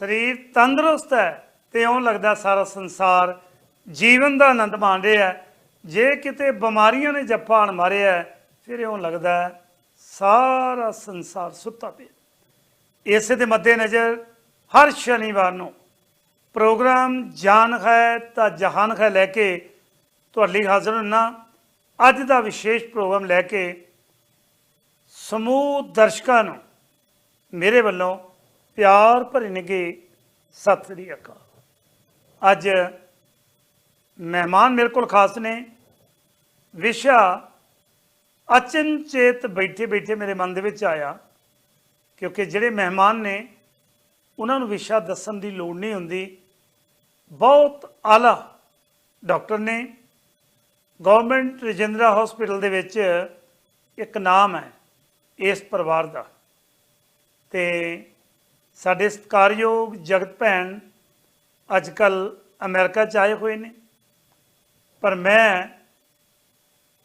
ਸਰੀਰ ਤੰਦਰੁਸਤ ਹੈ ਤੇ ਇਉਂ ਲੱਗਦਾ ਸਾਰਾ ਸੰਸਾਰ ਜੀਵਨ ਦਾ ਆਨੰਦ ਮਾਣ ਰਿਹਾ ਹੈ। ਜੇ ਕਿਤੇ ਬਿਮਾਰੀਆਂ ਨੇ ਜੱਫਾ ਆਣ ਮਾਰਿਆ ਫਿਰ ਇਉਂ ਲੱਗਦਾ ਸਾਰਾ ਸੰਸਾਰ ਸੁੱਤਾ ਪਿਆ ਇਸੇ ਦੇ ਮੱਦੇ ਨਜ਼ਰ ਹਰ ਸ਼ਨੀਵਾਰ ਨੂੰ ਪ੍ਰੋਗਰਾਮ ਜਾਨ ਹੈ ਤਾਂ ਜਹਾਨ ਹੈ ਲੈ ਕੇ ਤੁਹਾਡੇ ਲਈ ਹਾਜ਼ਰ ਹੁੰਨਾ ਅੱਜ ਦਾ ਵਿਸ਼ੇਸ਼ ਪ੍ਰੋਗਰਾਮ ਲੈ ਕੇ ਸਮੂਹ ਦਰਸ਼ਕਾਂ ਨੂੰ ਮੇਰੇ ਵੱਲੋਂ ਪਿਆਰ ਭਰੀ ਨਿੱਘੀ ਸਤਿ ਸ੍ਰੀ ਅਕਾਲ। ਅੱਜ ਮਹਿਮਾਨ ਮੇਰੇ ਕੋਲ ਖਾਸ ਨੇ। ਵਿਸ਼ਾ ਅਚਨਚੇਤ ਬੈਠੇ ਬੈਠੇ ਮੇਰੇ ਮਨ ਦੇ ਵਿੱਚ ਆਇਆ ਕਿਉਂਕਿ ਜਿਹੜੇ ਮਹਿਮਾਨ ਨੇ, ਉਹਨਾਂ ਨੂੰ ਵਿਸ਼ਾ ਦੱਸਣ ਦੀ ਲੋੜ ਨਹੀਂ ਹੁੰਦੀ। ਬਹੁਤ ਆਲਾ ਡਾਕਟਰ ਨੇ। ਗਵਰਨਮੈਂਟ ਰਜਿੰਦਰਾ ਹਸਪੀਟਲ ਦੇ ਵਿੱਚ ਇੱਕ ਨਾਮ ਹੈ ਇਸ ਪਰਿਵਾਰ ਦਾ। ਤੇ ਸਾਡੇ ਸਤਿਕਾਰਯੋਗ ਜਗਤ ਭੈਣ ਅੱਜ ਕੱਲ ਅਮਰੀਕਾ ਚ ਆਏ ਹੋਏ ਨੇ। ਪਰ ਮੈਂ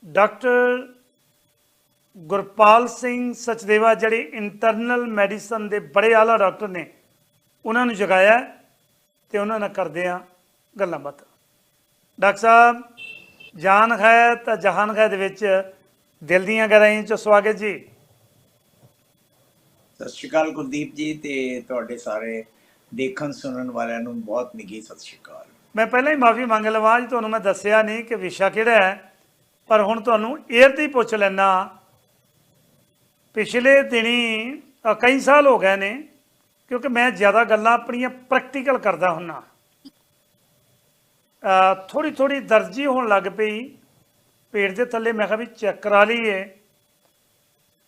ਡਾਕਟਰ ਗੁਰਪਾਲ ਸਿੰਘ ਸਚਦੇਵਾ, ਜਿਹੜੇ ਇੰਟਰਨਲ ਮੈਡੀਸਨ ਦੇ ਬੜੇ ਆਲਾ ਡਾਕਟਰ ਨੇ, ਉਹਨਾਂ ਨੂੰ ਜਗਾਇਆ ਹੈ ਤੇ ਉਹਨਾਂ ਨਾਲ ਕਰਦੇ ਆ ਗੱਲਾਂ ਬਾਤਾਂ। ਡਾਕਟਰ ਸਾਹਿਬ, ਜਾਨ ਹੈ ਤਾਂ ਜਹਾਨ ਹੈ ਦੇ ਵਿੱਚ। ਦਿਲ ਦੀਆਂ ਗਹਿਰਾਈਆਂ ਚ ਸਵਾਗਤ ਜੀ। ਸਤਿ ਸ਼੍ਰੀ ਅਕਾਲ ਕੁਲਦੀਪ ਜੀ ਤੇ ਤੁਹਾਡੇ ਸਾਰੇ ਦੇਖਣ ਸੁਣਨ ਵਾਲਿਆਂ ਨੂੰ ਬਹੁਤ ਨਿੱਘੀ ਸਤਿ ਸ਼੍ਰੀ ਅਕਾਲ। ਮੈਂ ਪਹਿਲਾਂ ਹੀ ਮਾਫੀ ਮੰਗ ਲਵਾਂ ਜੀ ਤੁਹਾਨੂੰ ਮੈਂ ਦੱਸਿਆ ਨਹੀਂ ਕਿ ਵਿਸ਼ਾ ਕਿਹੜਾ ਹੈ, ਪਰ ਹੁਣ ਤੁਹਾਨੂੰ 에ਅਰ ਤੇ ਹੀ ਪੁੱਛ ਲੈਣਾ ਪਿਛਲੇ ਦਿਨੀ ਕਈ ਸਾਲ ਹੋ ਗਏ ਨੇ, ਕਿਉਂਕਿ ਮੈਂ ਜ਼ਿਆਦਾ ਗੱਲਾਂ ਆਪਣੀਆਂ ਪ੍ਰੈਕਟੀਕਲ ਕਰਦਾ ਹੁੰਨਾ। ਥੋੜੀ ਥੋੜੀ ਦਰਜੀ ਹੋਣ ਲੱਗ ਪਈ, ਪੇਟ ਦੇ ਥੱਲੇ ਮੈਂ ਕਿਹਾ ਵੀ ਚੈੱਕ ਕਰਾ ਲਈਏ।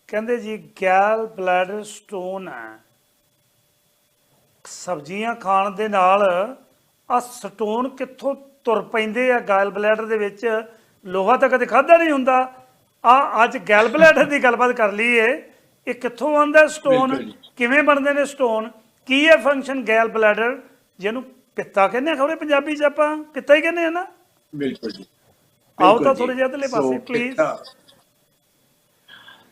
ਕਹਿੰਦੇ ਜੀ ਗੈਲ ਬਲੈਡਰ ਸਟੋਨ ਹੈ। ਸਬਜ਼ੀਆਂ ਖਾਣ ਦੇ ਨਾਲ ਆ ਸਟੋਨ ਕਿੱਥੋਂ ਤੁਰ ਪੈਂਦੇ ਆ ਗੈਲ ਬਲੈਡਰ ਦੇ ਵਿੱਚ? ਲੋਹਾ ਤਾਂ ਕਦੇ ਖਾਦਾ ਨਹੀਂ ਹੁੰਦਾ। ਆ ਅੱਜ ਗੈਲ ਬਲੈਡਰ ਦੀ ਗੱਲਬਾਤ ਕਰ ਲਈਏ। ਇਹ ਕਿੱਥੋਂ ਆਉਂਦਾ ਸਟੋਨ। ਕਿਵੇਂ ਬਣਦੇ ਨੇ ਸਟੋਨ ਕੀ ਹੈ ਫੰਕਸ਼ਨ ਗੈਲ ਬਲੈਡਰ ਜਿਹਨੂੰ ਪਿੱਤਾ ਕਹਿੰਦੇ ਆ ਖਬਰੇ ਪੰਜਾਬੀ ਚ ਆਪਾਂ? ਪਿੱਤਾ ਹੀ ਕਹਿੰਦੇ ਆ ਨਾ? ਬਿਲਕੁਲ ਜੀ। ਆਓ ਤਾਂ ਜੀ। ਥੋੜ੍ਹੇ ਜਿਹੇ ਇੱਧਰਲੇ ਪਾਸੇ। ਪਿੱਤਾ-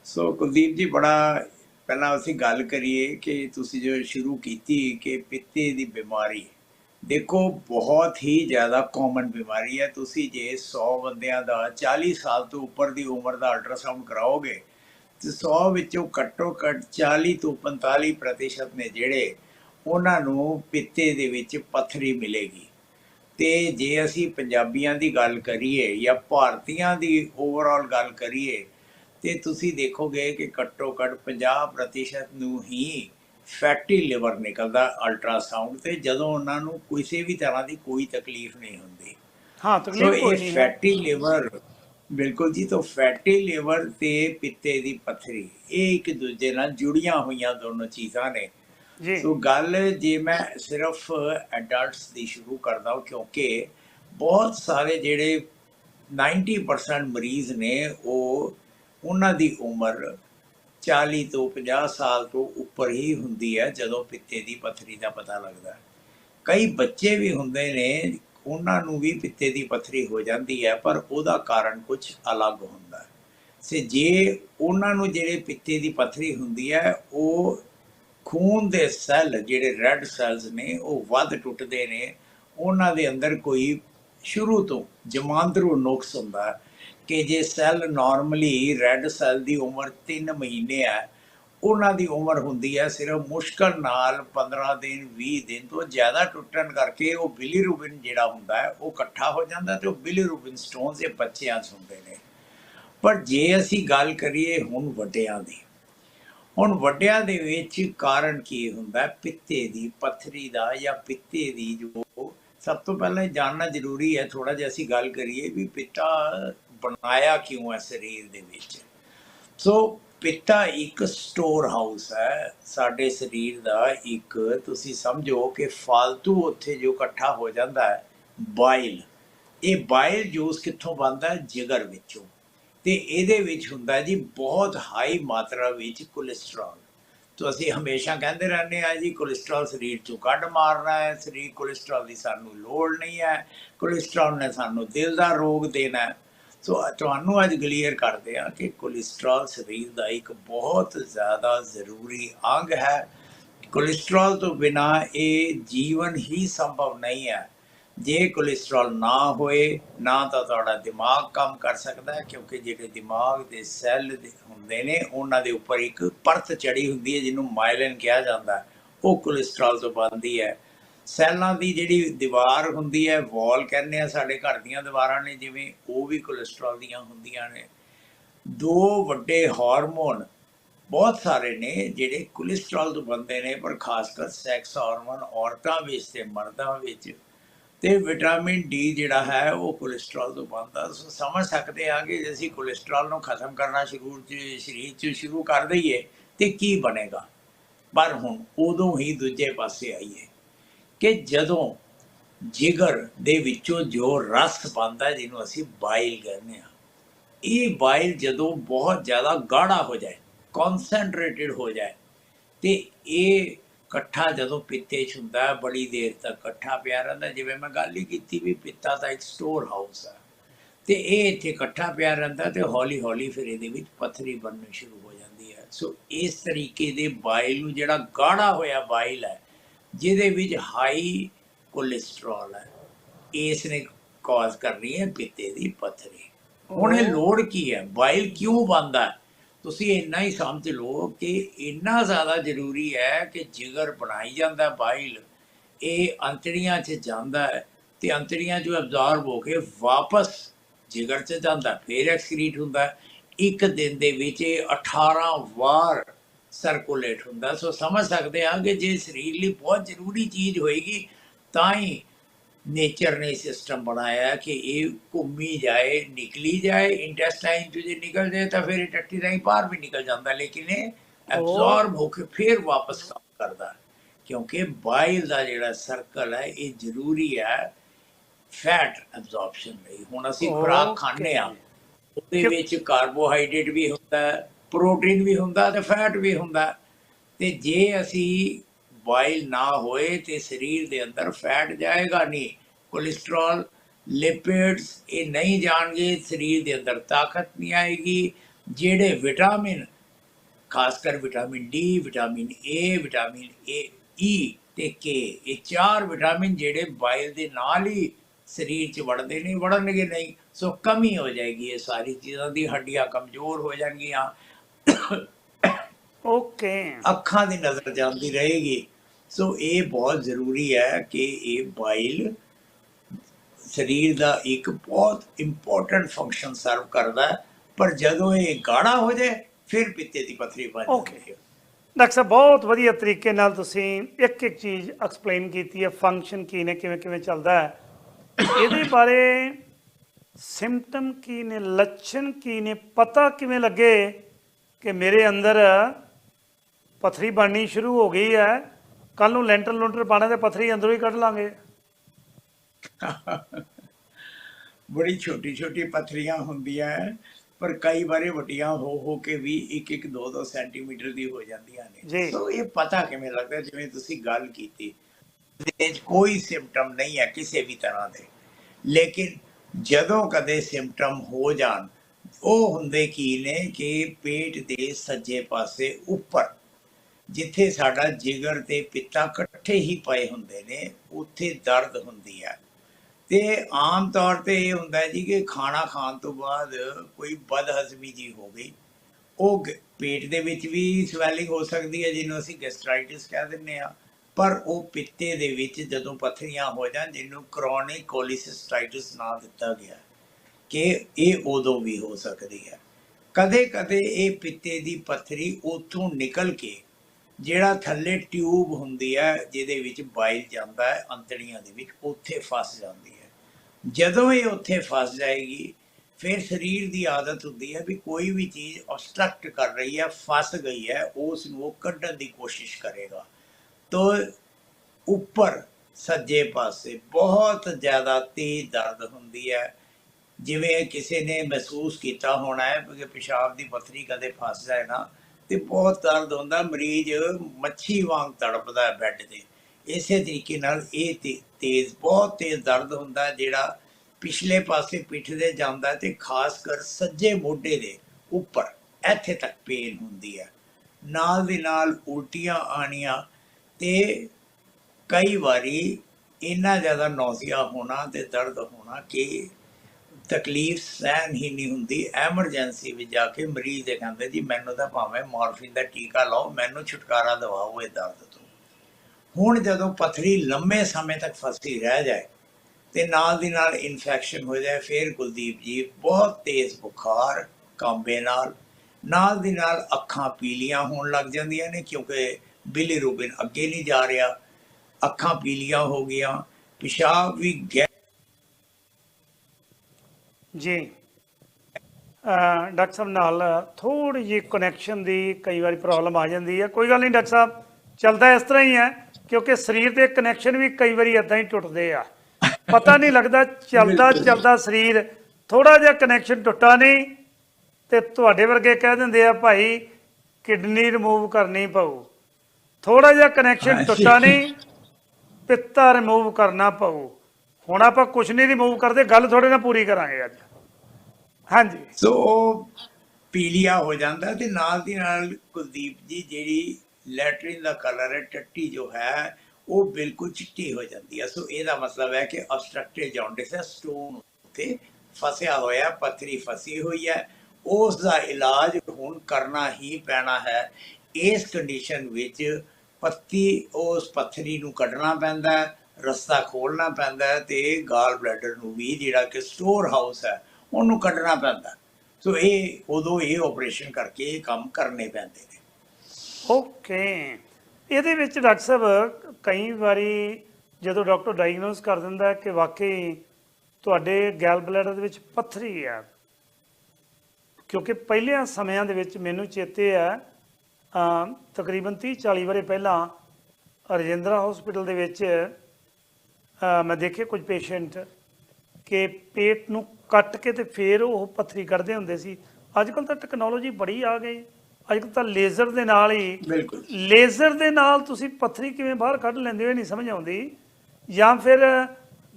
ਸੋ ਕੁਲਦੀਪ ਜੀ, ਬੜਾ ਪਹਿਲਾਂ ਅਸੀਂ ਗੱਲ ਕਰੀਏ ਕਿ ਤੁਸੀਂ ਜੋ ਸ਼ੁਰੂ ਕੀਤੀ ਕਿ ਪਿੱਤੇ ਦੀ ਬਿਮਾਰੀ, ਦੇਖੋ ਬਹੁਤ ਹੀ ਜ਼ਿਆਦਾ ਕਾਮਨ ਬਿਮਾਰੀ ਹੈ। ਤੁਸੀਂ ਜੇ 100 ਬੰਦਿਆਂ ਦਾ 40 ਸਾਲ ਤੋਂ ਉੱਪਰ ਦੀ ਉਮਰ ਦਾ ਅਲਟਰਾਸਾਊਂਡ ਕਰਾਓਗੇ, ਤੇ 100 ਵਿੱਚੋਂ ਘੱਟੋ ਘੱਟ 40 ਤੋਂ 45% ਪ੍ਰਤੀਸ਼ਤ ਨੇ ਜਿਹੜੇ ਉਹਨਾਂ ਨੂੰ ਪਿੱਤੇ ਦੇ ਵਿੱਚ ਪੱਥਰੀ ਮਿਲੇਗੀ। ਤੇ ਜੇ ਅਸੀਂ ਪੰਜਾਬੀਆਂ ਦੀ ਗੱਲ ਕਰੀਏ ਜਾਂ ਭਾਰਤੀਆਂ ਦੀ ਓਵਰਆਲ ਗੱਲ ਕਰੀਏ ਤੇ ਤੁਸੀਂ ਦੇਖੋਗੇ ਕਿ ਘੱਟੋ ਘੱਟ 50% ਨੂੰ ਹੀ ਫੈਟੀ ਲਿਵਰ ਨਿਕਲਦਾ ਅਲਟਰਾਸਾਊਂਡ ਤੇ ਜਦੋਂ ਉਹਨਾਂ ਨੂੰ ਕਿਸੇ ਵੀ ਤਰ੍ਹਾਂ ਦੀ ਕੋਈ ਤਕਲੀਫ ਨਹੀਂ ਹੁੰਦੀ। ਹਾਂ ਤਕਲੀਫ ਕੋਈ ਨਹੀਂ ਫੈਟੀ ਲਿਵਰ ਬਿਲਕੁਲ ਜੀ ਤਾਂ ਫੈਟੀ ਲਿਵਰ ਤੇ ਪਿੱਤੇ ਦੀ ਪੱਥਰੀ ਇਹ ਇੱਕ ਦੂਜੇ ਨਾਲ ਜੁੜੀਆਂ ਹੋਈਆਂ ਦੋਨੋਂ ਚੀਜ਼ਾਂ ਨੇ। ਜੀ। ਸੋ ਗੱਲ ਜੇ ਮੈਂ ਸਿਰਫ ਐਡਲਟਸ ਦੀ ਸ਼ੁਰੂ ਕਰਦਾ ਕਿਉਂਕਿ ਬਹੁਤ ਸਾਰੇ ਜਿਹੜੇ 90% ਮਰੀਜ਼ ਨੇ ਉਹ ਉਹਨਾਂ ਦੀ ਉਮਰ 40 ਤੋਂ 50 ਸਾਲ ਤੋਂ ਉੱਪਰ ਹੀ ਹੁੰਦੀ ਹੈ, ਜਦੋਂ ਪਿੱਤੇ ਦੀ ਪੱਥਰੀ ਦਾ ਪਤਾ ਲੱਗਦਾ ਹੈ। ਕਈ ਬੱਚੇ ਵੀ ਹੁੰਦੇ ਨੇ, ਉਹਨਾਂ ਨੂੰ ਵੀ ਪਿੱਤੇ ਦੀ ਪੱਥਰੀ ਹੋ ਜਾਂਦੀ ਹੈ, ਪਰ ਉਹਦਾ ਕਾਰਨ ਕੁਝ ਅਲੱਗ ਹੁੰਦਾ ਹੈ। ਸੇ ਜੇ ਉਹਨਾਂ ਨੂੰ ਜਿਹੜੇ ਪਿੱਤੇ ਦੀ ਪੱਥਰੀ ਹੁੰਦੀ ਹੈ, ਉਹ ਖੂਨ ਦੇ ਸੈੱਲ, ਜਿਹੜੇ ਰੈੱਡ ਸੈੱਲਸ ਨੇ, ਉਹ ਵੱਧ ਟੁੱਟਦੇ ਨੇ, ਉਹਨਾਂ ਦੇ ਅੰਦਰ ਕੋਈ ਸ਼ੁਰੂ ਤੋਂ ਜਮਾਂਦਰੂ ਨੁਕਸ ਹੁੰਦਾ ਹੈ। ਕਿ ਜੇ ਸੈੱਲ ਨਾਰਮਲੀ ਰੈੱਡ ਸੈੱਲ ਦੀ ਉਮਰ 3 ਮਹੀਨੇ ਹੈ, ਉਹਨਾਂ ਦੀ ਉਮਰ ਹੁੰਦੀ ਹੈ ਸਿਰਫ ਮੁਸ਼ਕਲ ਨਾਲ 15 ਦਿਨ 20 ਦਿਨ ਤੋਂ ਜ਼ਿਆਦਾ ਟੁੱਟਣ ਕਰਕੇ ਉਹ ਬਿਲੀਰੂਬਿਨ ਜਿਹੜਾ ਹੁੰਦਾ ਹੈ, ਉਹ ਇਕੱਠਾ ਹੋ ਜਾਂਦਾ ਤੇ ਉਹ ਬਿਲੀਰੂਬਿਨ ਸਟੋਨਸ ਇਹ ਬੱਚਿਆਂ 'ਚ ਹੁੰਦੇ ਨੇ। ਪਰ ਜੇ ਅਸੀਂ ਗੱਲ ਕਰੀਏ ਹੁਣ ਵੱਡਿਆਂ ਦੀ, ਹੁਣ ਵੱਡਿਆਂ ਦੇ ਵਿੱਚ ਕਾਰਨ ਕੀ ਹੁੰਦਾ ਪਿੱਤੇ ਦੀ ਪੱਥਰੀ ਦਾ ਜਾਂ ਪਿੱਤੇ ਦੀ ਜੋ ਸਭ ਤੋਂ ਪਹਿਲਾਂ ਜਾਣਨਾ ਜ਼ਰੂਰੀ ਹੈ ਥੋੜਾ ਜਿਹਾ ਅਸੀਂ ਗੱਲ ਕਰੀਏ ਵੀ ਪਿੱਤਾ ਬਣਾਇਆ ਕਿਉਂ ਹੈ ਸਰੀਰ ਦੇ ਵਿੱਚ? ਸੋ ਪਿੱਤਾ ਇੱਕ ਸਟੋਰ ਹਾਊਸ ਹੈ। ਸਾਡੇ ਸਰੀਰ ਦਾ ਇੱਕ, ਤੁਸੀਂ ਸਮਝੋ ਕਿ ਫालतू ਉੱਥੇ ਜੋ ਇਕੱਠਾ ਹੋ ਜਾਂਦਾ ਹੈ ਬਾਈਲ ਇਹ ਬਾਇਲ ਜੂਸ ਕਿੱਥੋਂ ਬਣਦਾ ਹੈ? ਜਿਗਰ ਵਿੱਚੋਂ। ਤੇ ਇਹਦੇ ਵਿੱਚ ਹੁੰਦਾ ਜੀ ਬਹੁਤ ਹਾਈ ਮਾਤਰਾ ਵਿੱਚ ਕੋਲੇਸਟ੍ਰੋਲ ਤੋਂ ਅਸੀਂ ਹਮੇਸ਼ਾ ਕਹਿੰਦੇ ਰਹਿੰਦੇ ਆ ਜੀ ਕੋਲੇਸਟ੍ਰੋਲ ਸਰੀਰ ਤੋਂ ਕੱਢ ਮਾਰਨਾ ਹੈ। ਸਰੀਰ ਕੋਲੇਸਟ੍ਰੋਲ ਦੀ ਸਾਨੂੰ ਲੋੜ ਨਹੀਂ ਹੈ। ਕੋਲੇਸਟ੍ਰੋਲ ਨੇ ਸਾਨੂੰ ਦਿਲ ਦਾ ਰੋਗ ਦੇਣਾ ਸੋ ਤੁਹਾਨੂੰ ਅੱਜ ਕਲੀਅਰ ਕਰਦੇ ਆ ਕਿ ਕੋਲੇਸਟ੍ਰੋਲ ਸਰੀਰ ਦਾ ਇੱਕ ਬਹੁਤ ਜ਼ਿਆਦਾ ਜ਼ਰੂਰੀ ਅੰਗ ਹੈ। ਕੋਲੇਸਟ੍ਰੋਲ ਤੋਂ ਬਿਨਾ ਇਹ ਜੀਵਨ ਹੀ ਸੰਭਵ ਨਹੀਂ ਹੈ। ਜੇ ਕੋਲੇਸਟ੍ਰੋਲ ਨਾ ਹੋਏ, ਨਾ ਤਾਂ ਤੁਹਾਡਾ ਦਿਮਾਗ ਕੰਮ ਕਰ ਸਕਦਾ ਹੈ, ਕਿਉਂਕਿ ਜਿਹੜੇ ਦਿਮਾਗ ਦੇ ਸੈੱਲ ਹੁੰਦੇ ਨੇ, ਉਹਨਾਂ ਦੇ ਉੱਪਰ ਇੱਕ ਪਰਤ ਚੜੀ ਹੁੰਦੀ ਹੈ, ਜਿਹਨੂੰ ਮਾਇਲਿਨ ਕਿਹਾ ਜਾਂਦਾ ਹੈ। ਉਹ ਕੋਲੇਸਟ੍ਰੋਲ ਤੋਂ ਬਣਦੀ ਹੈ। ਸੈੱਲਾਂ ਦੀ ਜਿਹੜੀ ਦੀਵਾਰ ਹੁੰਦੀ ਹੈ, ਵਾਲ ਕਹਿੰਦੇ ਆ ਸਾਡੇ ਘਰ ਦੀਆਂ ਦੀਵਾਰਾਂ ਨੇ, ਜਿਵੇਂ ਉਹ ਵੀ ਕੋਲੇਸਟ੍ਰੋਲ ਦੀਆਂ ਹੁੰਦੀਆਂ ਨੇ। ਦੋ ਵੱਡੇ ਹਾਰਮੋਨ ਬਹੁਤ ਸਾਰੇ ਨੇ ਜਿਹੜੇ ਕੋਲੇਸਟ੍ਰੋਲ ਤੋਂ ਬਣਦੇ ਨੇ, ਪਰ ਖਾਸ ਕਰ ਸੈਕਸ ਹਾਰਮੋਨ ਔਰਤਾਂ ਵਿੱਚ ਤੇ ਮਰਦਾਂ ਵਿੱਚ। ਤੇ ਵਿਟਾਮਿਨ ਡੀ ਜਿਹੜਾ ਹੈ, ਉਹ ਕੋਲੇਸਟ੍ਰੋਲ ਤੋਂ ਬਣਦਾ। ਸੋ ਸਮਝ ਸਕਦੇ ਹਾਂ ਕਿ ਜੇ ਅਸੀਂ ਕੋਲੇਸਟ੍ਰੋਲ ਨੂੰ ਖਤਮ ਕਰਨਾ ਸ਼ੁਰੂ ਚ ਸਰੀਰ ਚ ਸ਼ੁਰੂ ਕਰ ਦਈਏ, ਤੇ ਕੀ ਬਣੇਗਾ? ਪਰ ਹੁਣ ਉਦੋਂ ਹੀ ਦੂਜੇ ਪਾਸੇ ਆਈਏ। ਕਿ ਜਦੋਂ ਜਿਗਰ ਦੇ ਵਿੱਚੋਂ ਜੋ ਰਸ ਪਾਉਂਦਾ ਜਿਹਨੂੰ ਅਸੀਂ ਬਾਈਲ ਕਹਿੰਦੇ ਆ ਇਹ ਬਾਈਲ ਜਦੋਂ ਬਹੁਤ ਜ਼ਿਆਦਾ ਗਾੜਾ ਹੋ ਜਾਏ ਕਨਸੈਂਟਰੇਟਿਡ ਹੋ ਜਾਏ, ਤੇ ਇਹ ਇਕੱਠਾ ਜਦੋਂ ਪਿੱਤੇ 'ਚ ਹੁੰਦਾ ਬੜੀ ਦੇਰ ਤੱਕ ਇਕੱਠਾ ਪਿਆ ਰਹਿੰਦਾ ਜਿਵੇਂ ਮੈਂ ਗੱਲ ਹੀ ਕੀਤੀ ਵੀ ਪਿੱਤਾ ਦਾ ਇੱਕ ਸਟੋਰ ਹਾਊਸ ਹੈ, ਤੇ ਇਹ ਇੱਥੇ ਇਕੱਠਾ ਪਿਆ ਰਹਿੰਦਾ ਤੇ ਹੌਲੀ ਹੌਲੀ ਫਿਰ ਇਹਦੇ ਵਿੱਚ ਪਥਰੀ ਬਣਨੀ ਸ਼ੁਰੂ ਹੋ ਜਾਂਦੀ ਹੈ। ਸੋ ਇਸ ਤਰੀਕੇ ਦੇ ਬਾਈਲ ਨੂੰ ਜਿਹੜਾ ਗਾੜਾ ਹੋਇਆ ਬਾਇਲ ਹੈ ਜਿਹਦੇ ਵਿੱਚ ਹਾਈ ਕੋਲੇਸਟ੍ਰੋਲ ਹੈ ਇਸ ਨੇ ਕਾਜ਼ ਕਰਨੀ ਹੈ ਪਿੱਤੇ ਦੀ ਪਥਰੀ। ਹੁਣ ਇਹ ਲੋੜ ਕੀ ਹੈ? ਬਾਈਲ ਕਿਉਂ ਬਣਦਾ ਹੈ? ਤੁਸੀਂ ਇੰਨਾ ਹੀ ਸਮਝ ਲਓ ਕਿ ਇੰਨਾ ਜ਼ਿਆਦਾ ਜ਼ਰੂਰੀ ਹੈ ਕਿ ਜਿਗਰ ਬਣਾਈ ਜਾਂਦਾ ਬਾਈਲ ਇਹ ਅੰਤੜੀਆਂ 'ਚ ਜਾਂਦਾ ਹੈ ਤੇ ਅੰਤੜੀਆਂ 'ਚੋਂ ਅਬਜ਼ਾਰਬ ਹੋ ਕੇ ਵਾਪਸ ਜਿਗਰ 'ਚ ਜਾਂਦਾ ਫਿਰ ਐਕਸਕ੍ਰੀਟ ਹੁੰਦਾ। ਇੱਕ ਦਿਨ ਦੇ ਵਿੱਚ ਇਹ 18 ਵਾਰ ਸਰਕੂਲੇਟ ਹੁੰਦਾ। ਸੋ ਸਮਝ ਸਕਦੇ ਹਾਂ ਕਿ ਜੇ ਸਰੀਰ ਲਈ ਬਹੁਤ ਜ਼ਰੂਰੀ ਚੀਜ਼ ਹੋਏਗੀ ਤਾਂ ਹੀ ਨੇਚਰ ਨੇ ਸਿਸਟਮ ਬਣਾਇਆ ਕਿ ਇਹ ਘੁੰਮੀ ਜਾਏ ਨਿਕਲੀ ਜਾਏ ਇੰਟੈਸਟਾਈਨ ਤੋਂ ਜੇ ਨਿਕਲ ਜਾਏ ਤਾਂ ਫਿਰ ਇਹ ਟੱਟੀ ਰਾਹੀਂ ਬਾਹਰ ਵੀ ਨਿਕਲ ਜਾਂਦਾ ਲੇਕਿਨ ਇਹ ਐਬਜ਼ੌਰਬ ਹੋ ਕੇ ਫਿਰ ਵਾਪਸ ਕੰਮ ਕਰਦਾ। ਕਿਉਂਕਿ ਬਾਈਲ ਦਾ ਜਿਹੜਾ ਸਰਕਲ ਹੈ ਇਹ ਜ਼ਰੂਰੀ ਹੈ ਫੈਟ ਐਬਜ਼ੌਰਪਸ਼ਨ ਲਈ। ਹੁਣ ਅਸੀਂ ਖੁਰਾਕ ਖਾਂਦੇ ਆ ਉਹਦੇ ਵਿੱਚ ਕਾਰਬੋਹਾਈਡਰੇਟ ਵੀ ਹੁੰਦਾ ਹੈ ਪ੍ਰੋਟੀਨ ਵੀ ਹੁੰਦਾ ਤੇ ਫੈਟ ਵੀ ਹੁੰਦਾ। ਹੈ। ਤੇ ਜੇ ਅਸੀਂ ਬਾਈਲ ਨਾ ਹੋਏ ਤੇ ਸਰੀਰ ਦੇ ਅੰਦਰ ਫੈਟ ਜਾਏਗਾ ਨਹੀਂ। ਕੋਲੇਸਟ੍ਰੋਲ ਲਿਪਿਡਸ ਇਹ ਨਹੀਂ ਜਾਣਗੇ, ਸਰੀਰ ਦੇ ਅੰਦਰ ਤਾਕਤ ਨਹੀਂ ਆਏਗੀ। ਜਿਹੜੇ ਵਿਟਾਮਿਨ ਖਾਸ ਕਰ vitamin D vitamin A vitamin A E ਤੇ ਕੇ ਇਹ ਚਾਰ ਵਿਟਾਮਿਨ ਜਿਹੜੇ ਬਾਈਲ ਦੇ ਨਾਲ ਹੀ ਸਰੀਰ 'ਚ ਵੜਦੇ ਨਹੀਂ ਵੜਨਗੇ ਨਹੀਂ। ਸੋ ਕਮੀ ਹੋ ਜਾਏਗੀ, ਇਹ ਸਾਰੀ ਚੀਜ਼ਾਂ ਦੀ ਹੱਡੀਆਂ ਕਮਜ਼ੋਰ ਹੋ ਜਾਣਗੀਆਂ। ਓਕੇ ਅੱਖਾਂ ਦੀ ਨਜ਼ਰ ਜਾਂਦੀ ਰਹੇਗੀ। ਸੋ ਇਹ ਬਹੁਤ ਜ਼ਰੂਰੀ ਹੈ ਕਿ ਇਹ ਬਾਈਲ ਸਰੀਰ ਦਾ ਇੱਕ ਬਹੁਤ ਇੰਪੋਰਟੈਂਟ ਫੰਕਸ਼ਨ ਸਰਵ ਕਰਦਾ ਹੈ। ਪਰ ਜਦੋਂ ਇਹ ਗਾੜਾ ਹੋ ਜਾਏ ਫਿਰ ਪਿੱਤੇ ਦੀ ਪਥਰੀ ਬਣ. ਜਾਂਦੀ ਹੈ। ਡਾਕਟਰ ਸਾਹਿਬ ਬਹੁਤ ਵਧੀਆ ਤਰੀਕੇ ਨਾਲ ਤੁਸੀਂ ਇੱਕ ਇੱਕ ਚੀਜ਼ ਐਕਸਪਲੇਨ ਕੀਤੀ ਹੈ ਫੰਕਸ਼ਨ ਕੀ ਨੇ ਕਿਵੇਂ ਕਿਵੇਂ ਚੱਲਦਾ ਹੈ। ਇਹਦੇ ਬਾਰੇ ਸਿੰਪਟਮ ਕੀ ਨੇ ਲੱਛਣ ਕੀ ਨੇ ਪਤਾ ਕਿਵੇਂ ਲੱਗੇ? ਕਿ ਮੇਰੇ ਅੰਦਰ ਪਥਰੀ ਬਣਨੀ ਸ਼ੁਰੂ ਹੋ ਗਈ ਹੈ। ਕੱਲ ਨੂੰ ਲੈਂਟਰ ਲੁੰਟਰ ਪਾਣਾ ਤੇ ਪਥਰੀ ਅੰਦਰੋਂ ਹੀ ਕੱਢ ਲਾਂਗੇ। ਬੜੀ ਛੋਟੀ ਛੋਟੀ ਪਥਰੀਆਂ ਹੁੰਦੀਆਂ ਪਰ ਕਈ ਵਾਰੀ ਵੱਡੀਆਂ ਹੋ ਹੋ ਕੇ ਵੀ 1 1 2 2 ਸੈਂਟੀਮੀਟਰ ਦੀ ਹੋ ਜਾਂਦੀਆਂ। ਨੇ। ਸੋ ਇਹ ਪਤਾ ਕਿਵੇਂ ਲੱਗਦਾ ਜਿਵੇਂ ਤੁਸੀਂ ਗੱਲ ਕੀਤੀ ਵਿੱਚ ਕੋਈ ਸਿੰਪਟਮ ਨਹੀਂ ਹੈ ਕਿਸੇ ਵੀ ਤਰ੍ਹਾਂ ਦੇ। ਲੇਕਿਨ ਜਦੋਂ ਕਦੇ ਸਿੰਪਟਮ ਹੋ ਜਾਣ ਉਹ ਹੁੰਦੇ ਕੀ ਨੇ ਕਿ ਪੇਟ ਦੇ ਸੱਜੇ ਪਾਸੇ ਉੱਪਰ, ਜਿੱਥੇ ਸਾਡਾ ਜਿਗਰ ਤੇ ਪਿੱਤਾ ਇਕੱਠੇ ਹੀ ਪਏ ਹੁੰਦੇ ਨੇ, ਉੱਥੇ ਦਰਦ ਹੁੰਦੀ ਹੈ ਤੇ ਆਮ ਤੌਰ ਤੇ ਇਹ ਹੁੰਦਾ ਜੀ ਕਿ ਖਾਣਾ ਖਾਣ ਤੋਂ ਬਾਅਦ ਕੋਈ ਬਦਹਜ਼ਮੀ ਜੀ ਹੋ ਗਈ। ਉਹ ਗ- ਪੇਟ ਦੇ ਵਿੱਚ ਵੀ ਸਵੈਲਿੰਗ ਹੋ ਸਕਦੀ ਹੈ, ਜਿਹਨੂੰ ਅਸੀਂ ਗੈਸਟ੍ਰਾਈਟਿਸ ਕਹਿ ਦਿੰਦੇ ਆ ਪਰ ਉਹ ਪਿੱਤੇ ਦੇ ਵਿੱਚ ਜਦੋਂ ਪਥਰੀਆਂ ਹੋ ਜਾਣ, ਜਿਹਨੂੰ ਕ੍ਰੋਨਿਕ ਕੋਲੀਸਿਸਟਾਈਟਿਸ ਨਾਂ ਦਿੱਤਾ ਗਿਆ। ਕਿ ਇਹ ਉਦੋਂ ਵੀ ਹੋ ਸਕਦੀ ਹੈ। ਕਦੇ ਕਦੇ ਇਹ ਪਿੱਤੇ ਦੀ ਪੱਥਰੀ ਉਥੋਂ ਨਿਕਲ ਕੇ ਜਿਹੜਾ ਥੱਲੇ ਟਿਊਬ ਹੁੰਦੀ ਹੈ, ਜਿਹਦੇ ਵਿੱਚ ਬਾਈਲ ਜਾਂਦਾ ਹੈ, ਅੰਤੜੀਆਂ ਦੇ ਵਿੱਚ ਉੱਥੇ ਫਸ ਜਾਂਦੀ ਹੈ। ਜਦੋਂ ਇਹ ਉੱਥੇ ਫਸ ਜਾਏਗੀ, ਫਿਰ ਸਰੀਰ ਦੀ ਆਦਤ ਹੁੰਦੀ ਹੈ ਵੀ ਕੋਈ ਵੀ ਚੀਜ਼ obstruct ਕਰ ਰਹੀ ਹੈ, ਫਸ ਗਈ ਹੈ ਉਸ ਨੂੰ ਉਹ ਕੱਢਣ ਦੀ ਕੋਸ਼ਿਸ਼ ਕਰੇਗਾ। ਤੋ ਉੱਪਰ, ਸੱਜੇ ਪਾਸੇ ਬਹੁਤ ਜ਼ਿਆਦਾ ਤੇਜ਼ ਦਰਦ ਹੁੰਦੀ ਹੈ। ਜਿਵੇਂ ਕਿਸੇ ਨੇ ਮਹਿਸੂਸ ਕੀਤਾ ਹੋਣਾ ਹੈ ਕਿ ਪਿਸ਼ਾਬ ਦੀ ਪਥਰੀ ਕਦੇ ਫਸ ਜਾਏ ਨਾ, ਤੇ ਬਹੁਤ ਦਰਦ ਹੁੰਦਾ, ਮਰੀਜ਼ ਮੱਛੀ ਵਾਂਗ ਤੜਪਦਾ ਹੈ ਬੈੱਡ ਤੇ। ਇਸੇ ਤਰੀਕੇ ਨਾਲ ਇਹ ਤੇਜ਼, ਬਹੁਤ ਤੇਜ਼ ਦਰਦ ਹੁੰਦਾ ਜਿਹੜਾ ਪਿਛਲੇ ਪਾਸੇ ਪਿੱਠ ਦੇ ਜਾਂਦਾ ਹੈ ਤੇ ਖਾਸ ਕਰ ਸੱਜੇ ਮੋਢੇ ਦੇ ਉੱਪਰ, ਇੱਥੇ ਤੱਕ ਪੇਨ ਹੁੰਦੀ ਹੈ। ਨਾਲ ਦੀ ਨਾਲ ਉਲਟੀਆਂ ਆਣੀਆਂ ਤੇ ਕਈ ਵਾਰੀ ਇੰਨਾ ਜ਼ਿਆਦਾ ਨੌਜ਼ੀਆ ਹੋਣਾ ਤੇ ਦਰਦ ਹੋਣਾ ਕਿ ਤਕਲੀਫ ਸਹਿਣ ਹੀ ਨਹੀਂ ਹੁੰਦੀ, ਐਮਰਜੈਂਸੀ ਵਿੱਚ ਜਾ ਕੇ ਮਰੀਜ਼ ਦੇ ਕਹਿੰਦੇ, ਜੀ ਮੈਨੂੰ ਤਾਂ ਭਾਵੇਂ ਮੋਰਫਿਨ ਦਾ ਟੀਕਾ ਲਾਓ, ਮੈਨੂੰ ਛੁਟਕਾਰਾ ਦਿਵਾਓ ਇਹ ਦਰਦ ਤੋਂ। ਹੁਣ ਜਦੋਂ ਪਥਰੀ ਲੰਮੇ ਸਮੇਂ ਤੱਕ ਫਸੀ ਰਹਿ ਜਾਏ ਤੇ ਨਾਲ ਦੀ ਨਾਲ ਇਨਫੈਕਸ਼ਨ ਹੋ ਜਾਏ, ਫਿਰ ਕੁਲਦੀਪ ਜੀ ਬਹੁਤ ਤੇਜ਼ ਬੁਖਾਰ, ਕਾਂਬੇ ਨਾਲ ਨਾਲ ਦੀ ਨਾਲ ਅੱਖਾਂ ਪੀਲੀਆਂ ਹੋਣ ਲੱਗ ਜਾਂਦੀਆਂ ਨੇ ਕਿਉਂਕਿ ਬਿਲੀ ਰੂਬਿਨ ਅੱਗੇ ਨਹੀਂ ਜਾ ਰਿਹਾ। ਅੱਖਾਂ ਪੀਲੀਆਂ ਹੋ ਗਈਆਂ, ਪਿਸ਼ਾਬ ਵੀ ਗੈ ਜੀ। ਡਾਕਟਰ ਸਾਹਿਬ ਨਾਲ ਥੋੜੀ ਜਿਹੀ ਕਨੈਕਸ਼ਨ ਦੀ ਕਈ ਵਾਰੀ ਪ੍ਰੋਬਲਮ ਆ ਜਾਂਦੀ ਹੈ ਕੋਈ ਗੱਲ ਨਹੀਂ ਡਾਕਟਰ ਸਾਹਿਬ ਚੱਲਦਾ ਇਸ ਤਰ੍ਹਾਂ ਹੀ ਹੈ ਕਿਉਂਕਿ ਸਰੀਰ ਦੇ ਕਨੈਕਸ਼ਨ ਵੀ ਕਈ ਵਾਰੀ ਇਦਾਂ ਹੀ ਟੁੱਟਦੇ ਆ। ਪਤਾ ਨਹੀਂ ਲੱਗਦਾ ਚੱਲਦਾ। ਚੱਲਦਾ ਸਰੀਰ ਥੋੜਾ ਜਿਹਾ ਕਨੈਕਸ਼ਨ ਟੁੱਟਾ ਨਹੀਂ ਤੇ ਤੁਹਾਡੇ ਵਰਗੇ ਕਹਿ ਦਿੰਦੇ ਆ ਭਾਈ ਕਿਡਨੀ ਰਿਮੂਵ ਕਰਨੀ ਪਊ। ਥੋੜਾ ਜਿਹਾ ਕਨੈਕਸ਼ਨ। ਟੁੱਟਾ ਨਹੀਂ ਪਿੱਤਾ ਰਿਮੂਵ ਕਰਨਾ ਪਊ। ਹੁਣ ਆਪਾਂ ਕੁਝ ਨਹੀਂ ਰਿਮੂਵ ਕਰਦੇ ਗੱਲ ਥੋੜੇ ਨਾਲ ਪੂਰੀ ਕਰਾਂਗੇ ਅੱਜ। ਹਾਂਜੀ। ਸੋ ਉਹ ਪੀਲੀਆ ਹੋ ਜਾਂਦਾ ਤੇ ਨਾਲ ਦੀ ਨਾਲ ਕੁਲਦੀਪ ਜੀ ਜਿਹੜੀ ਲੈਟਰਿਨ ਦਾ ਕਲਰ ਹੈ, ਟੱਟੀ ਜੋ ਹੈ, ਉਹ ਬਿਲਕੁਲ ਚਿੱਟੀ ਹੋ ਜਾਂਦੀ ਹੈ। ਸੋ ਇਹਦਾ ਮਤਲਬ ਹੈ ਕਿ ਅਬਸਟ੍ਰਕਟਿਵ ਜੌਂਡਿਸ ਹੈ ਸਟੋਨ ਉੱਤੇ ਫਸਿਆ ਹੋਇਆ, ਪੱਥਰੀ ਫਸੀ ਹੋਈ ਹੈ। ਉਸ ਦਾ ਇਲਾਜ ਹੁਣ ਕਰਨਾ ਹੀ ਪੈਣਾ ਹੈ। ਇਸ ਕੰਡੀਸ਼ਨ ਵਿੱਚ ਪੱਤੀ, ਉਸ ਪੱਥਰੀ ਨੂੰ ਕੱਢਣਾ ਪੈਂਦਾ ਰਸਤਾ ਖੋਲਣਾ ਪੈਂਦਾ ਹੈ ਤੇ ਗਾਲ ਬਲੈਡਰ ਨੂੰ ਵੀ ਜਿਹੜਾ ਕਿ ਸਟੋਰ ਹਾਊਸ ਹੈ ਉਹਨੂੰ ਕੱਢਣਾ ਪੈਂਦਾ। ਸੋ ਇਹ ਉਦੋਂ ਇਹ ਆਪਰੇਸ਼ਨ ਕਰਕੇ ਇਹ ਕੰਮ ਕਰਨੇ ਪੈਂਦੇ ਨੇ। ਓਕੇ ਇਹਦੇ ਵਿੱਚ ਡਾਕਟਰ ਸਾਹਿਬ, ਕਈ ਵਾਰੀ ਜਦੋਂ ਡਾਕਟਰ ਡਾਇਗਨੋਸ ਕਰ ਦਿੰਦਾ ਕਿ ਵਾਕਈ ਤੁਹਾਡੇ ਗੈਲ ਬਲੈਡਰ ਦੇ ਵਿੱਚ ਪੱਥਰੀ ਹੈ ਕਿਉਂਕਿ ਪਹਿਲਿਆਂ ਸਮਿਆਂ ਦੇ ਵਿੱਚ ਮੈਨੂੰ ਚੇਤੇ ਹੈ ਤਕਰੀਬਨ 30 40 ਵਰੇ ਪਹਿਲਾਂ ਰਜਿੰਦਰਾ ਹਸਪੀਟਲ ਦੇ ਵਿੱਚ ਮੈਂ ਦੇਖੇ ਕੁਝ ਪੇਸ਼ੈਂਟ ਕਿ ਪੇਟ ਨੂੰ ਕੱਟ ਕੇ ਤੇ ਫਿਰ ਉਹ ਪੱਥਰੀ ਕੱਢਦੇ ਹੁੰਦੇ ਸੀ। ਅੱਜ ਕੱਲ ਤਾਂ ਟੈਕਨੋਲੋਜੀ ਬੜੀ ਆ ਗਈ। ਅੱਜ ਕੱਲ ਤਾਂ ਲੇਜ਼ਰ ਦੇ ਨਾਲ ਹੀ ਬਿਲਕੁਲ। ਲੇਜ਼ਰ ਦੇ ਨਾਲ ਤੁਸੀਂ ਪੱਥਰੀ ਕਿਵੇਂ ਬਾਹਰ ਕੱਢ ਲੈਂਦੇ ਹੋ ਇਹ ਨਹੀਂ ਸਮਝ ਆਉਂਦੀ। ਜਾਂ ਫਿਰ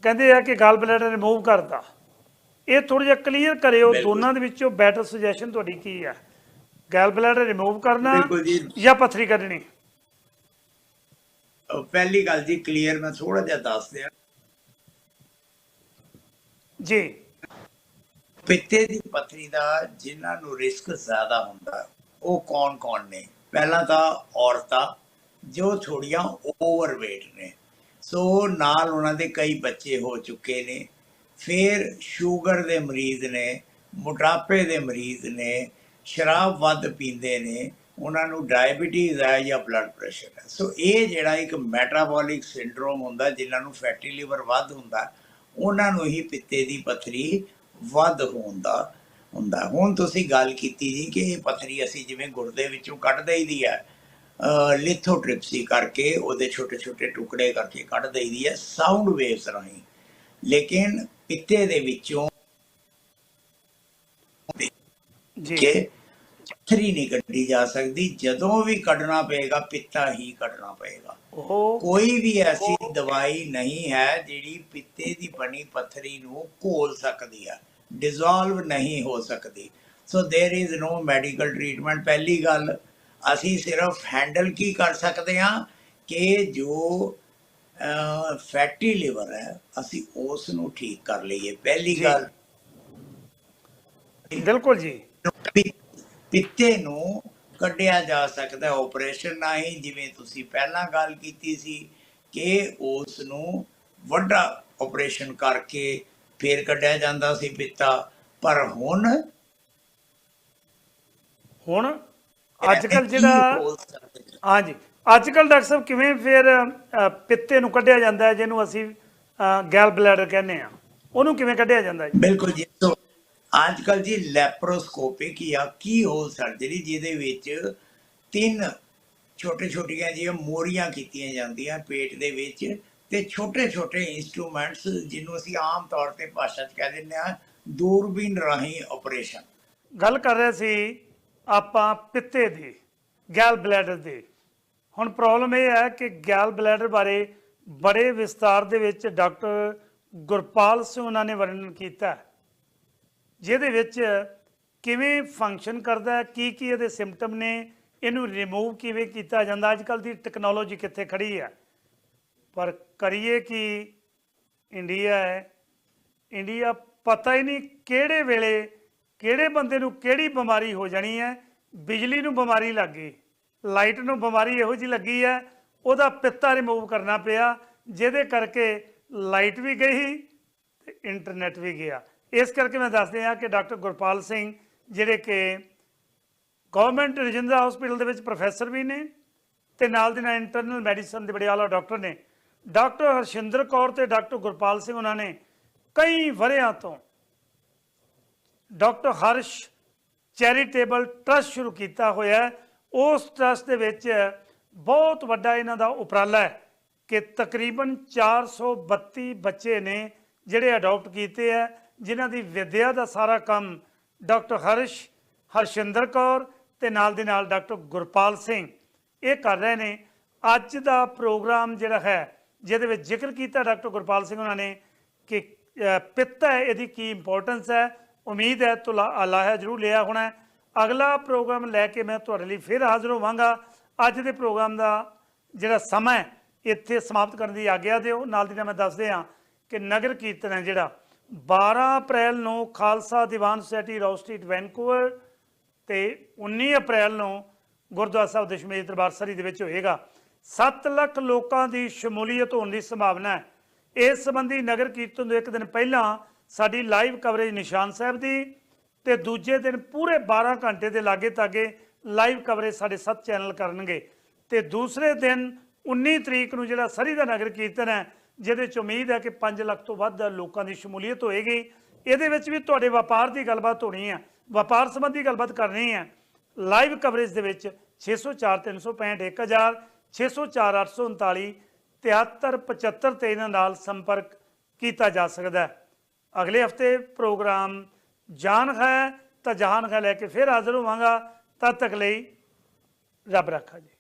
ਕਹਿੰਦੇ ਆ ਕਿ ਗਲ ਬਲੈਡਰ ਰਿਮੂਵ ਕਰਦਾ ਇਹ ਥੋੜਾ ਜਿਹਾ ਕਲੀਅਰ ਕਰਿਓ। ਦੋਨਾਂ ਦੇ ਵਿੱਚੋਂ ਬੈਟਰ ਸੁਜੈਸ਼ਨ ਤੁਹਾਡੀ ਕੀ ਹੈ? ਗਲ ਬਲੈਡਰ ਰਿਮੂਵ ਕਰਨਾ ਜੀ। ਪੱਥਰੀ ਕੱਢਣੀ? ਪਹਿਲੀ ਗੱਲ ਜੀ ਕਲੀਅਰ ਮੈਂ ਥੋੜਾ ਜਿਹਾ ਦੱਸ ਦਿਆਂ। ਜੀ। ਪਿੱਤੇ ਦੀ ਪੱਥਰੀ ਦਾ ਜਿਨ੍ਹਾਂ ਨੂੰ ਰਿਸਕ ਜ਼ਿਆਦਾ ਹੁੰਦਾ, ਉਹ ਕੌਣ-ਕੌਣ ਨੇ? ਪਹਿਲਾਂ ਤਾਂ ਔਰਤਾਂ, ਜੋ ਥੋੜੀਆਂ ਓਵਰਵੇਟ ਨੇ। ਸੋ ਨਾਲ ਉਹਨਾਂ ਦੇ ਕਈ ਬੱਚੇ ਹੋ ਚੁੱਕੇ ਨੇ। ਫਿਰ ਸ਼ੂਗਰ ਦੇ ਮਰੀਜ਼ ਨੇ, ਮੋਟਾਪੇ ਦੇ ਮਰੀਜ਼ ਨੇ, ਸ਼ਰਾਬ ਵੱਧ ਪੀਂਦੇ ਨੇ, ਉਹਨਾਂ ਨੂੰ ਡਾਇਬੀਟੀਜ਼ ਹੈ ਜਾਂ ਬਲੱਡ ਪ੍ਰੈਸ਼ਰ ਹੈ। ਸੋ ਇਹ ਜਿਹੜਾ ਇੱਕ ਮੈਟਾਬੋਲਿਕ ਸਿੰਡਰੋਮ ਹੁੰਦਾ, ਜਿਨ੍ਹਾਂ ਨੂੰ ਫੈਟੀ ਲਿਵਰ ਵੱਧ ਹੁੰਦਾ, ਉਹਨਾਂ ਨੂੰ ਹੀ ਪਿੱਤੇ ਦੀ ਪੱਥਰੀ ਵੱਧ ਹੋਣ ਦਾ ਹੁੰਦਾ। ਹੁਣ ਤੁਸੀਂ ਗੱਲ ਕੀਤੀ ਜੀ ਕਿ ਇਹ ਪੱਥਰੀ ਅਸੀਂ ਜਿਵੇਂ ਗੁਰਦੇ ਵਿੱਚੋਂ ਕੱਢ ਦਈਦੀ ਹੈ ਲਿਥੋਟ੍ਰਿਪਸੀ ਕਰਕੇ ਉਹਦੇ ਛੋਟੇ ਛੋਟੇ ਟੁਕੜੇ ਕਰਕੇ ਕੱਢ ਦਈਦੀ ਹੈ ਸਾਊਂਡ ਵੇਵਸ ਰਾਹੀਂ। ਲੇਕਿਨ ਪਿੱਤੇ ਦੇ ਵਿੱਚੋਂ ਜੀ। ਪੱਥਰੀ ਨਹੀਂ ਕੱਢੀ ਜਾ ਸਕਦੀ ਜਦੋਂ ਵੀ ਕੱਢਣਾ ਪਏਗਾ ਪਿੱਤਾ ਹੀ ਕੱਢਣਾ ਪਏਗਾ ਉਹ ਕੋਈ ਵੀ ਐਸੀ ਦਵਾਈ ਨਹੀਂ ਹੈ ਜਿਹੜੀ ਪਿੱਤੇ ਦੀ ਬਣੀ ਪੱਥਰੀ ਨੂੰ ਘੋਲ ਸਕਦੀ ਹੈ ਡਿਸੋਲਵ ਨਹੀਂ ਹੋ ਸਕਦੀ so there is no medical treatment ਪਹਿਲੀ ਗੱਲ ਅਸੀਂ ਸਿਰਫ ਹੈਂਡਲ ਕੀ ਕਰ ਸਕਦੇ ਹਾਂ ਕਿ ਜੋ ਫੈਟੀ ਲਿਵਰ ਹੈ ਅਸੀਂ ਉਸ ਨੂੰ ਠੀਕ ਕਰ ਲਈਏ ਪਹਿਲੀ ਜੀ। ਗੱਲ ਬਿਲਕੁਲ ਜੀ ਪਿ- ਪਿੱਤੇ ਨੂੰ ਕੱਢਿਆ ਜਾ ਸਕਦਾ ਆਪਰੇਸ਼ਨ ਨਹੀਂ ਜਿਵੇਂ ਤੁਸੀਂ ਪਹਿਲਾਂ ਗੱਲ ਕੀਤੀ ਸੀ ਕਿ ਉਸ ਨੂੰ ਵੱਡਾ ਆਪਰੇਸ਼ਨ ਕਰਕੇ ਫੇਰ ਕੱਢਿਆ ਜਾਂਦਾ ਸੀ ਪਿੱਤਾ। ਪਰ ਹੁਣ ਹੁਣ ਅੱਜ ਕੱਲ ਜਿਹੜਾ? ਹਾਂਜੀ। ਅੱਜ ਕੱਲ ਡਾਕਟਰ ਸਾਹਿਬ ਕਿਵੇਂ ਫਿਰ ਪਿੱਤੇ ਨੂੰ ਕੱਢਿਆ ਜਾਂਦਾ ਜਿਹਨੂੰ ਅਸੀਂ ਗੈਲ ਬਲੈਡਰ ਕਹਿੰਦੇ ਆ ਉਹਨੂੰ ਕਿਵੇਂ ਕੱਢਿਆ ਜਾਂਦਾ ਹੈ? ਬਿਲਕੁਲ ਜੀ ਸੋ ਅੱਜ ਕੱਲ ਜੀ ਲੈਪਰੋਸਕੋਪਿਕ ਜਾਂ ਕੀ ਹੋਲ ਸਰਜਰੀ ਜਿਹਦੇ ਵਿੱਚ ਤਿੰਨ ਛੋਟੇ ਛੋਟੀਆਂ ਜਿਹੀਆਂ ਮੋਰੀਆਂ ਕੀਤੀਆਂ ਜਾਂਦੀਆਂ ਪੇਟ ਦੇ ਵਿੱਚ ਤੇ ਛੋਟੇ ਛੋਟੇ ਇਨਸਟਰੂਮੈਂਟਸ ਜਿਹਨੂੰ ਅਸੀਂ ਆਮ ਤੌਰ ਤੇ ਭਾਸ਼ਾ 'ਚ ਕਹਿ ਦਿੰਦੇ ਆ ਦੂਰਬੀਨ ਰਾਹੀਂ ਆਪਰੇਸ਼ਨ ਗੱਲ ਕਰ ਰਹੇ ਸੀ ਆਪਾਂ ਪਿੱਤੇ ਦੀ ਗੈਲ ਬਲੈਡਰ ਦੀ। ਹੁਣ ਪ੍ਰੋਬਲਮ ਇਹ ਹੈ ਕਿ ਗੈਲ ਬਲੈਡਰ ਬਾਰੇ ਬੜੇ ਵਿਸਤਾਰ ਦੇ ਵਿੱਚ ਡਾਕਟਰ ਗੁਰਪਾਲ ਸਿੰਘ ਉਹਨਾਂ ਨੇ ਵਰਣਨ ਕੀਤਾ। ਹੈ, ਜਿਹਦੇ ਵਿੱਚ ਕਿਵੇਂ ਫੰਕਸ਼ਨ ਕਰਦਾ ਕੀ ਕੀ ਇਹਦੇ ਸਿੰਪਟਮ ਨੇ, ਇਹਨੂੰ ਰਿਮੂਵ ਕਿਵੇਂ ਕੀਤਾ ਜਾਂਦਾ ਅੱਜ ਕੱਲ ਦੀ ਟੈਕਨੋਲੋਜੀ ਕਿੱਥੇ ਖੜੀ ਹੈ। ਪਰ ਕਰੀਏ ਕਿ ਇੰਡੀਆ ਹੈ ਇੰਡੀਆ ਪਤਾ ਹੀ ਨਹੀਂ ਕਿਹੜੇ ਵੇਲੇ ਕਿਹੜੇ ਬੰਦੇ ਨੂੰ ਕਿਹੜੀ ਬਿਮਾਰੀ ਹੋ ਜਾਣੀ ਹੈ, ਬਿਜਲੀ ਨੂੰ ਬਿਮਾਰੀ ਲੱਗ ਗਈ, ਲਾਈਟ ਨੂੰ ਬਿਮਾਰੀ ਇਹੋ ਜੀ ਲੱਗੀ ਹੈ, ਉਹਦਾ ਪਿੱਤਾ ਰਿਮੂਵ ਕਰਨਾ ਪਿਆ, ਜਿਹਦੇ ਕਰਕੇ ਲਾਈਟ ਵੀ ਗਈ ਤੇ ਇੰਟਰਨੈਟ ਵੀ ਗਿਆ। ਇਸ ਕਰਕੇ ਮੈਂ ਦੱਸਦੇ ਹਾਂ ਕਿ ਡਾਕਟਰ ਗੁਰਪਾਲ ਸਿੰਘ, ਜਿਹੜੇ ਕਿ ਗਵਰਨਮੈਂਟ ਰਜਿੰਦਰਾ ਹਸਪੀਟਲ ਦੇ ਵਿੱਚ ਪ੍ਰੋਫੈਸਰ ਵੀ ਨੇ ਤੇ ਨਾਲ ਦੀ ਨਾਲ ਇੰਟਰਨਲ ਮੈਡੀਸਨ ਦੇ ਬੜੇ ਆਲਾ ਡਾਕਟਰ ਨੇ। ਡਾਕਟਰ ਹਰਸ਼ਿੰਦਰ ਕੌਰ ਤੇ ਡਾਕਟਰ ਗੁਰਪਾਲ ਸਿੰਘ ਉਹਨਾਂ ਨੇ ਕਈ ਵਰਿਆਂ ਤੋਂ ਡਾਕਟਰ ਹਰਸ਼ ਚੈਰੀਟੇਬਲ ਟਰਸਟ ਸ਼ੁਰੂ ਕੀਤਾ ਹੋਇਆ ਉਸ ਟਰਸਟ ਦੇ ਵਿੱਚ ਬਹੁਤ ਵੱਡਾ ਇਹਨਾਂ ਦਾ ਉਪਰਾਲਾ ਹੈ ਕਿ ਤਕਰੀਬਨ 432 ਬੱਚੇ ਨੇ ਜਿਹੜੇ ਅਡਾਪਟ ਕੀਤੇ ਹੈ। ਜਿਨ੍ਹਾਂ ਦੀ ਵਿਦਿਆ ਦਾ ਸਾਰਾ ਕੰਮ ਡਾਕਟਰ ਹਰਸ਼, ਹਰਸ਼ਿੰਦਰ ਕੌਰ ਤੇ ਨਾਲ ਦੇ ਨਾਲ ਡਾਕਟਰ ਗੁਰਪਾਲ ਸਿੰਘ। ਇਹ ਕਰ ਰਹੇ ਨੇ। ਅੱਜ ਦਾ ਪ੍ਰੋਗਰਾਮ ਜਿਹੜਾ ਹੈ, ਜਿਹਦੇ ਵਿੱਚ ਜ਼ਿਕਰ ਕੀਤਾ ਡਾਕਟਰ ਗੁਰਪਾਲ ਸਿੰਘ ਉਹਨਾਂ ਨੇ ਕਿ ਪਿੱਤ ਹੈ, ਇਹਦੀ ਕੀ ਇੰਪੋਰਟੈਂਸ ਹੈ। ਉਮੀਦ ਹੈ, ਤੁਲਾ ਆਲਾ ਹੈ ਜਰੂਰ ਲਿਆ ਹੋਣਾ ਅਗਲਾ ਪ੍ਰੋਗਰਾਮ ਲੈ ਕੇ ਮੈਂ ਤੁਹਾਡੇ ਲਈ ਫਿਰ ਹਾਜ਼ਰ ਹੋਵਾਂਗਾ। ਅੱਜ ਦੇ ਪ੍ਰੋਗਰਾਮ ਦਾ ਜਿਹੜਾ ਸਮਾਂ ਹੈ, ਇੱਥੇ ਸਮਾਪਤ ਕਰਨ ਦੀ ਆਗਿਆ ਦਿਓ। ਨਾਲ ਦੀ ਨਾਲ ਮੈਂ ਦੱਸਦੇ ਹਾਂ ਕਿ ਨਗਰ ਕੀਰਤਨ ਹੈ ਜਿਹੜਾ 12 ਅਪ੍ਰੈਲ ਨੂੰ Khalsa Diwan society Ross street, Vancouver ਤੇ 19 ਅਪ੍ਰੈਲ ਨੂੰ ਗੁਰਦੁਆਰਾ ਸਾਹਿਬ ਦਸ਼ਮੇਸ਼ ਦਰਬਾਰ ਸਰੀ ਦੇ ਵਿੱਚ ਹੋਏਗਾ। 7 ਲੱਖ ਲੋਕਾਂ ਦੀ ਸ਼ਮੂਲੀਅਤ ਹੋਣ ਦੀ ਸੰਭਾਵਨਾ ਹੈ। ਇਸ ਸੰਬੰਧੀ ਨਗਰ ਕੀਰਤਨ ਤੋਂ ਇੱਕ ਦਿਨ ਪਹਿਲਾਂ ਸਾਡੀ ਲਾਈਵ ਕਵਰੇਜ ਨਿਸ਼ਾਨ ਸਾਹਿਬ ਦੀ ਤੇ ਦੂਜੇ ਦਿਨ ਪੂਰੇ 12 ਘੰਟੇ ਦੇ ਲਾਗੇ ਤਾਗੇ ਲਾਈਵ ਕਵਰੇਜ ਸਾਡੇ ਸੱਤ ਚੈਨਲ ਕਰਨਗੇ। ਤੇ ਦੂਸਰੇ ਦਿਨ 19 ਤਰੀਕ ਨੂੰ ਜਿਹੜਾ ਸਰੀ ਦਾ ਨਗਰ ਕੀਰਤਨ ਹੈ ਜਿਹਦੇ ਚ ਉਮੀਦ ਹੈ ਕਿ 5 ਲੱਖ ਤੋਂ ਵੱਧ ਲੋਕਾਂ ਦੀ ਸ਼ਮੂਲੀਅਤ ਹੋਏਗੀ। ਇਹਦੇ ਵਿੱਚ ਵੀ ਤੁਹਾਡੇ ਵਪਾਰ ਦੀ ਗੱਲਬਾਤ ਹੋਣੀ ਹੈ ਵਪਾਰ ਸੰਬੰਧੀ ਗੱਲਬਾਤ ਕਰਨੀ ਹੈ ਲਾਈਵ ਕਵਰੇਜ ਦੇ ਵਿੱਚ 604 365 1000 604 839 7375 ਤੇ ਇਹਨਾਂ ਨਾਲ ਸੰਪਰਕ ਕੀਤਾ ਜਾ ਸਕਦਾ ਹੈ। ਅਗਲੇ ਹਫ਼ਤੇ ਪ੍ਰੋਗਰਾਮ ਜਾਨ ਹੈ ਤਾਂ ਜਹਾਨ ਹੈ ਲੈ ਕੇ ਫਿਰ ਹਾਜ਼ਰ ਹੋਵਾਂਗਾ। ਤਦ ਤੱਕ ਲਈ ਰੱਬ ਰੱਖਾ ਜੀ।